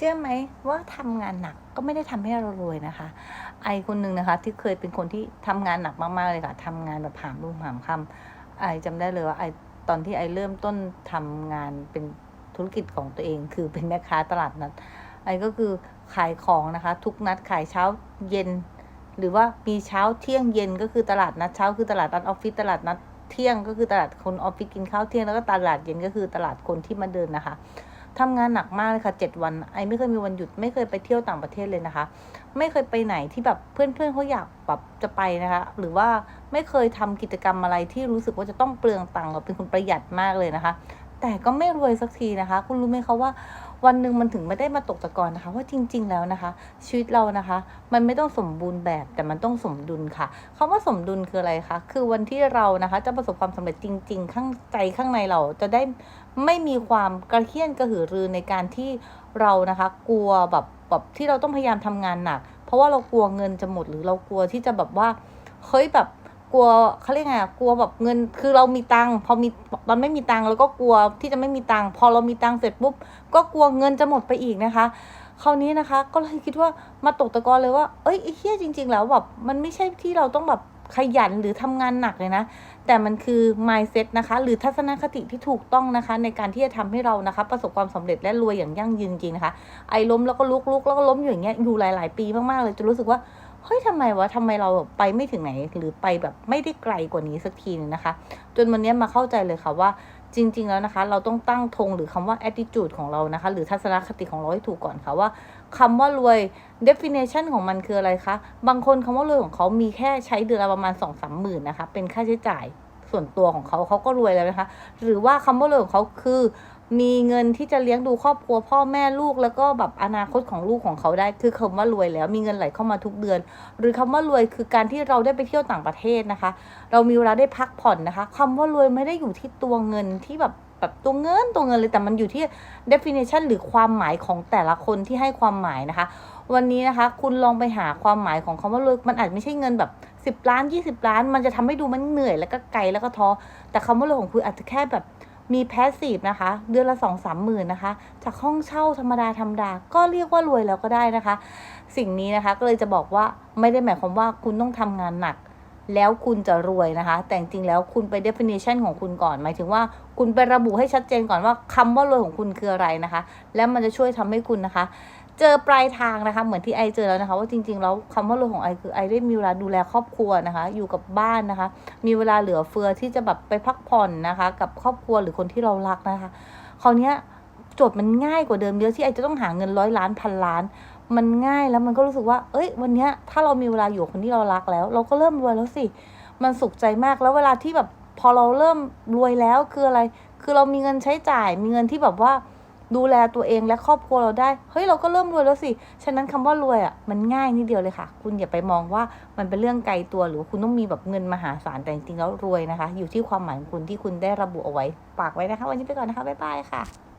ชื่อไหมว่าทำงานหนักก็ไม่ได้ทำให้เรารวยนะคะ ไอคนหนึ่งนะคะ ที่เคยเป็นคนที่ทำงานหนักมากๆเลยค่ะทำงานแบบหามรุ่งหามค่ำไอจำได้เลยว่าไอตอนที่ไอเริ่มต้นทำงานเป็นธุรกิจของตัวเอง คือเป็นแม่ค้าตลาดนัดไอก็คือขายของนะคะ ทุกนัดขายเช้าเย็น หรือว่ามีเช้าเที่ยงเย็นก็คือตลาดนัดเช้าคือตลาดนัดออฟฟิศตลาดนัดเที่ยงก็คือตลาดคนออฟฟิศกินข้าวเที่ยงแล้วก็ตลาดเย็นก็คือตลาดคนที่มาเดินนะคะ ทำงานหนักมากเลยค่ะเจ็ดวันไอไม่เคยมีวันหยุดไม่เคยไปเที่ยวต่างประเทศเลยนะคะ ไม่เคยไปไหนที่แบบเพื่อนเพื่อนเขาอยากแบบจะไปนะคะ หรือว่าไม่เคยทำกิจกรรมอะไรที่รู้สึกว่าจะต้องเปลืองตังค์เราเป็นคนประหยัดมากเลยนะคะ แต่ก็ไม่รวยสักทีนะคะ คุณรู้ไหมคะว่าวันหนึ่งมันถึงไม่ได้มาตกตะกอนนะคะ ว่าจริง ๆ แล้วนะคะ ชีวิตเรานะคะ มันไม่ต้องสมบูรณ์แบบแต่มันต้องสมดุลค่ะคำว่าสมดุลคืออะไรคะคือวันที่เรานะคะ จะประสบความสำเร็จจริง ๆ ข้างใจข้างในเราจะได้ไม่มีความกระเคียนกระหือรือในการที่เรานะคะ กลัวแบบแบบที่เราต้องพยายามทำงานหนัก เพราะว่าเรากลัวเงินจะหมดหรือเรากลัวที่จะแบบว่าเฮ้ยแบบ กลัวเขาเรียกไงกลัวแบบเงิน คือเรามีตังค์พอมีตอนไม่มีตังค์เราก็กลัวที่จะไม่มีตังค์พอเรามีตังค์เสร็จปุ๊บก็กลัวเงินจะหมดไปอีกนะคะ คราวนี้นะคะ ก็เลยคิดว่ามาตกตะกอนเลยว่า เอ้ยไอ้เฮียจริง ๆ แล้วแบบมันไม่ใช่ที่เราต้องแบบขยันหรือทำงานหนักเลยนะ แต่มันคือ mindset นะคะ หรือทัศนคติที่ถูกต้องนะคะ ในการที่จะทำให้เรานะคะ ประสบความสำเร็จและรวยอย่างยั่งยืนจริงนะคะ ไอ้ล้มแล้วก็ลุกลุกแล้วก็ล้มอยู่อย่างเงี้ยอยู่หลาย ๆ ปีมากๆเลยจนรู้สึกว่า เฮ้ยทำไมวะทำไมเราไปไม่ถึงไหน หรือไปแบบไม่ได้ไกลกว่านี้สักทีนึงนะคะ จนวันนี้มาเข้าใจเลยค่ะว่าจริง ๆ แล้วนะคะ เราต้องตั้งธงหรือคำว่า attitude ของเรานะคะ หรือทัศนคติของเราให้ถูกก่อนค่ะว่าคำว่ารวย definition ของมันคืออะไรคะบางคนคำว่ารวยของเขามีแค่ใช้เดือนละประมาณสองสามหมื่นนะคะ เป็นค่าใช้จ่ายส่วนตัวของเขาเขาก็รวยแล้วนะคะ หรือว่าคำว่ารวยของเขาคือ มีเงินที่จะเลี้ยงดูครอบครัวพ่อแม่ลูกแล้วก็แบบอนาคตของลูกของเขาได้ คือคำว่ารวยแล้วมีเงินไหลเข้ามาทุกเดือน หรือคำว่ารวยคือการที่เราได้ไปเที่ยวต่างประเทศนะคะ เรามีเวลาได้พักผ่อนนะคะคำว่ารวยไม่ได้อยู่ที่ตัวเงินที่แบบแบบตัวเงินตัวเงินเลยแต่มันอยู่ที่ definition หรือความหมายของแต่ละคนที่ให้ความหมายนะคะ วันนี้นะคะ คุณลองไปหาความหมายของคำว่ารวยมันอาจไม่ใช่เงินแบบ 10 ล้าน 20 ล้าน มันจะทำให้ดูมันเหนื่อยแล้วก็ไกลแล้วก็ท้อแต่คำว่ารวยของคุณอาจจะแค่แบบ มีแพสซีฟนะคะ เดือนละสองสามหมื่นนะคะ จากห้องเช่าธรรมดาธรรมดา ก็เรียกว่ารวยแล้วก็ได้นะคะ สิ่งนี้นะคะก็เลยจะบอกว่าไม่ได้หมายความว่าคุณต้องทำงานหนัก แล้วคุณจะรวยนะคะ แต่จริงแล้วคุณไป definition ของคุณก่อน หมายถึงว่าคุณไประบุให้ชัดเจนก่อนว่าคำว่ารวยของคุณคืออะไรนะคะ แล้วมันจะช่วยทำให้คุณนะคะ เจอปลายทางนะคะ เหมือนที่ไอเจอแล้วนะคะ ว่าจริงๆแล้วคำว่ารวยของไอคือไอได้มีเวลาดูแลครอบครัวนะคะ อยู่กับบ้านนะคะ มีเวลาเหลือเฟือที่จะแบบไปพักผ่อนนะคะ กับครอบครัวหรือคนที่เรารักนะคะ คราวนี้โจทย์มันง่ายกว่าเดิมเยอะที่ไอจะต้องหาเงินร้อยล้านพันล้าน มันง่ายแล้วมันก็รู้สึกว่า เอ้ย วันนี้ถ้าเรามีเวลาอยู่กับคนที่เรารักแล้ว เราก็เริ่มรวยแล้วสิ มันสุขใจมากแล้วเวลาที่แบบพอเราเริ่มรวยแล้วคืออะไร คือเรามีเงินใช้จ่ายมีเงินที่แบบว่า ดูแลตัวเองและครอบครัวเราได้ เฮ้ยเราก็เริ่มรวยแล้วสิ ฉะนั้นคำว่ารวยอะมันง่ายนิดเดียวเลยค่ะ คุณอย่าไปมองว่ามันเป็นเรื่องไกลตัวหรือว่าคุณต้องมีแบบเงินมหาศาลแต่จริงๆแล้วรวยนะคะ อยู่ที่ความหมายของคุณที่คุณได้ระบุเอาไว้ฝากไว้นะคะ วันนี้ไปก่อนนะคะบ๊ายบายค่ะ